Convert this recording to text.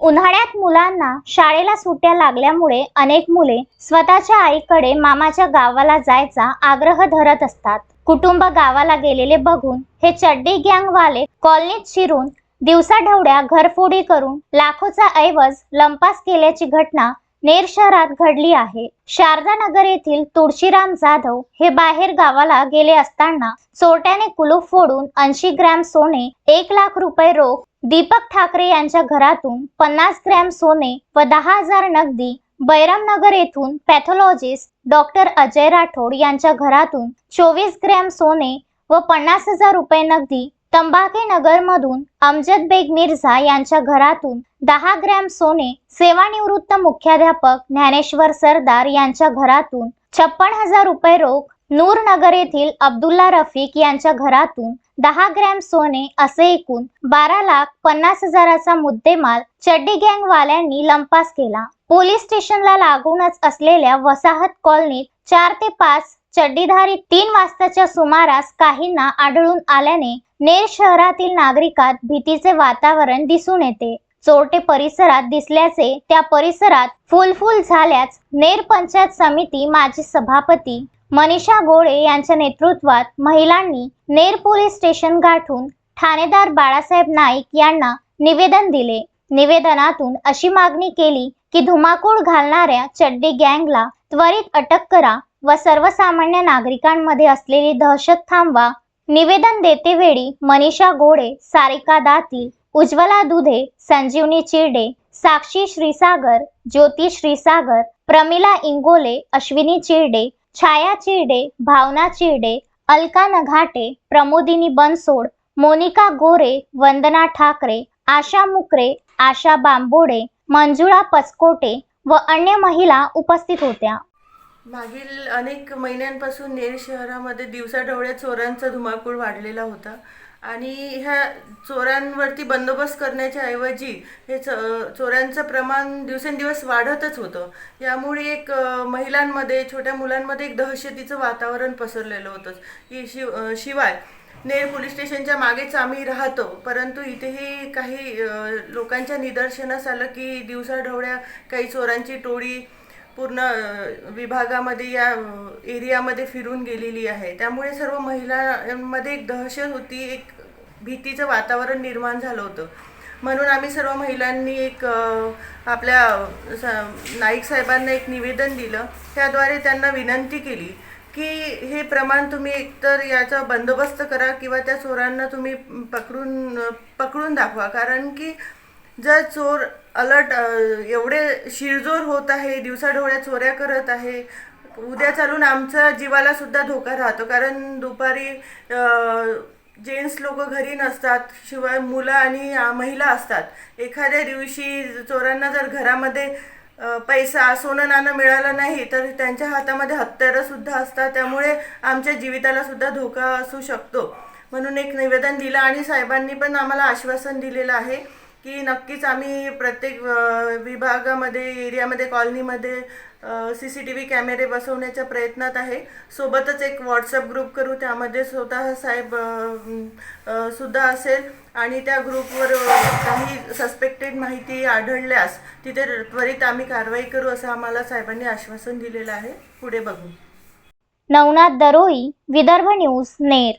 उन्हाळ्यात मुलांना शाळेला सुट्ट्या लागल्यामुळे अनेक मुले स्वतःच्या आईकडे मामाच्या गावाला जायचा आग्रह धरत असतात. कुटुंब गावाला गेलेले बघून हे चड्डी गँगवाले कॉलनीत शिरून दिवसाढवड्या घरफोडी करून लाखोचा ऐवज लंपास केल्याची घटना नेर शहरात घडली आहे. शारदा नगर येथील तुळशीराम जाधव हे बाहेर गावाला गेले असताना चोरट्याने कुलूप फोडून ऐंशी ग्रॅम सोने एक लाख रुपये रोख दीपक ठाकरे यांच्या घरातून पन्नास ग्रॅम सोने व दहा हजार नगदी बैरामनगर येथून पॅथॉलॉजिस्ट डॉक्टर अजय राठोड यांच्या घरातून चोवीस ग्रॅम सोने व पन्नास हजार रुपये नगदी तंबाखे नगरमधून अमजद बेग मिर्झा यांच्या घरातून दहा ग्रॅम सोने सेवानिवृत्त मुख्याध्यापक ज्ञानेश्वर सरदार यांच्या घरातून छप्पन हजार रुपये रोख नूर नगर येथील अब्दुल्ला रफिक यांच्या घरातून दहा ग्रॅम सोने असे एकूण बारा लाख पन्नास हजाराचा मुद्देमाल चड्डी गँग वाल्यांनी लंपास केला. पोलीस स्टेशनला लागूनच असलेल्या वसाहत कॉलनीत चार ते पाच चड्डीधारी तीन वाजताच्या सुमारास काहींना आढळून आल्याने नेर शहरातील नागरिकात भीतीचे वातावरण दिसून येते. चोरटे परिसरात दिसल्याचे त्या परिसरात फुलफुल झाल्याच नेर पंचायत समिती माजी सभापती मनीषा गोळे यांच्या नेतृत्वात महिलांनी नेर पोलीस स्टेशन गाठून ठाणेदार बाळासाहेब नाईक यांना निवेदन दिले. निवेदनातून अशी मागणी केली की धुमाकूळ घालणाऱ्या चड्डी गँगला त्वरित अटक करा व सर्वसामान्य नागरिकांमध्ये असलेली दहशत थांबवा. निवेदन देतेवेळी मनीषा गोडे सारिका दाती उज्ज्वला दुधे संजीवनी चिरडे साक्षी श्रीसागर ज्योती श्रीसागर प्रमिला इंगोले अश्विनी चिरडे छाया चिरडे भावना चिरडे अलका नघाटे प्रमोदिनी बनसोड मोनिका गोरे वंदना ठाकरे आशा मुकरे आशा बांबोडे मंजुळा पचकोटे व अन्य महिला उपस्थित होत्या. मागील अनेक महिन्यांपासून नेर शहरामध्ये दिवसाढवळ्या चोरांचा धुमाकूळ वाढलेला होता. आणि ह्या चोरांवरती बंदोबस्त करण्याच्या ऐवजी हे च चोरांचं प्रमाण दिवसेंदिवस वाढतच होतं. यामुळे एक महिलांमध्ये छोट्या मुलांमध्ये एक दहशतीचं वातावरण पसरलेलं होतं. की शिव शिवाय नेर पोलीस स्टेशनच्या मागेच आम्ही राहतो. परंतु इथेही काही लोकांच्या निदर्शनास आलं की दिवसाढवळ्या काही चोरांची टोळी पूर्ण विभागामध्ये या एरियामध्ये फिरून गेलेली आहे. त्यामुळे सर्व महिलांमध्ये एक दहशत होती एक भीतीचं वातावरण निर्माण झालं होतं. म्हणून आम्ही सर्व महिलांनी एक आपल्या स- नाईक साहेबांना एक निवेदन दिलं. त्याद्वारे त्यांना विनंती केली की हे प्रमाण तुम्ही एकतर याचा बंदोबस्त करा किंवा त्या चोरांना तुम्ही पकडून पकडून दाखवा. कारण की जर चोर अलर्ट एवढे शिरजोर होत आहे दिवसाढोळ्या चोऱ्या करत आहे उद्या चालून आमच्या जीवाला सुद्धा धोका राहतो. कारण दुपारी जेंट्स लोक घरी नसतात शिवाय मुलं आणि महिला असतात. एखाद्या दिवशी चोरांना जर घरामध्ये पैसा सोनं नाणं मिळालं नाही तर त्यांच्या हातामध्ये हत्यारं सुद्धा असतात. त्यामुळे आमच्या जीविताला सुद्धा धोका असू शकतो. म्हणून एक निवेदन दिलं आणि साहेबांनी पण आम्हाला आश्वासन दिलेलं आहे. की नक्कीच आम्ही प्रत्येक विभागामध्ये एरियामध्ये कॉलनीमध्ये सी सी टी व्ही कॅमेरे बसवण्याच्या प्रयत्नात आहे. सोबतच एक व्हॉट्सअप ग्रुप करू त्यामध्ये स्वतः साहेब सुद्धा असेल आणि त्या ग्रुपवर काही सस्पेक्टेड माहिती आढळल्यास तिथे त्वरित आम्ही कारवाई करू असं आम्हाला साहेबांनी आश्वासन दिलेलं आहे. पुढे बघू. नवनाथ दरोई विदर्भ न्यूज नेर.